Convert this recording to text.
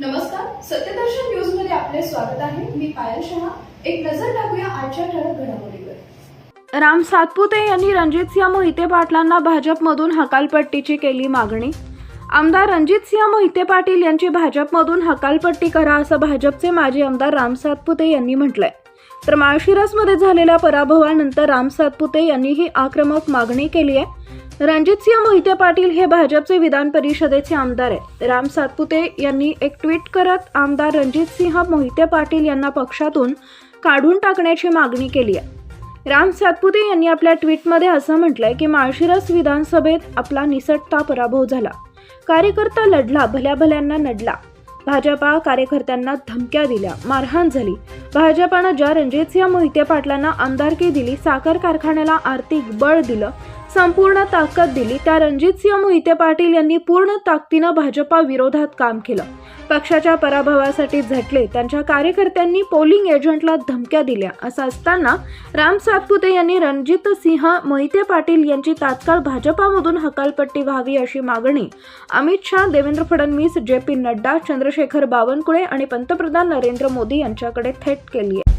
नमस्कार सत्यदर्शन न्यूजमध्ये आपले स्वागत आहे. मी पायल शहा. एक नजर टाकूया आजच्या ठळक घडामोडीवर. राम सातपुते यांनी रणजित सिंह मोहिते पाटलांना भाजपमधून हकालपट्टीची केली मागणी. आमदार रणजित सिंह मोहिते पाटील यांची भाजपमधून हकालपट्टी करा असं भाजपचे माजी आमदार राम सातपुते यांनी म्हटलंय. तर माळशिरसमध्ये झालेल्या पराभवानंतर राम सातपुते यांनी ही आक्रमक मागणी केली आहे. रणजितसिंह मोहिते पाटील हे भाजपचे विधान परिषदेचे आमदार आहेत. राम सातपुते यांनी एक ट्विट करत आमदार रणजितसिंह मोहिते पाटील यांना पक्षातून काढून टाकण्याची मागणी केली आहे. राम सातपुते यांनी आपल्या ट्विटमध्ये असं म्हटलंय की माळशिरस विधानसभेत आपला निसटता पराभव झाला. कार्यकर्ता लढला भल्या भल्यांना नडला. भाजपा कार्यकर्त्यांना धमक्या दिल्या मारहाण झाली. भाजपानं ज्या रणजितसिंह मोहिते पाटलांना आमदारकी दिली साखर कारखान्याला आर्थिक बळ दिलं संपूर्ण ताकद दिली. त्या रणजितसिंह मोहिते पाटील यांनी पूर्ण ताकदीनं भाजपा विरोधात काम केलं. पक्षाच्या पराभवासाठी झटले. त्यांच्या कार्यकर्त्यांनी पोलिंग एजंटला धमक्या दिल्या. असं असताना राम सातपुते यांनी रणजित सिंह मोहिते पाटील यांची तात्काळ भाजपामधून हकालपट्टी व्हावी अशी मागणी अमित शहा देवेंद्र फडणवीस जे पी नड्डा चंद्रशेखर बावनकुळे आणि पंतप्रधान नरेंद्र मोदी यांच्याकडे थेट केली आहे.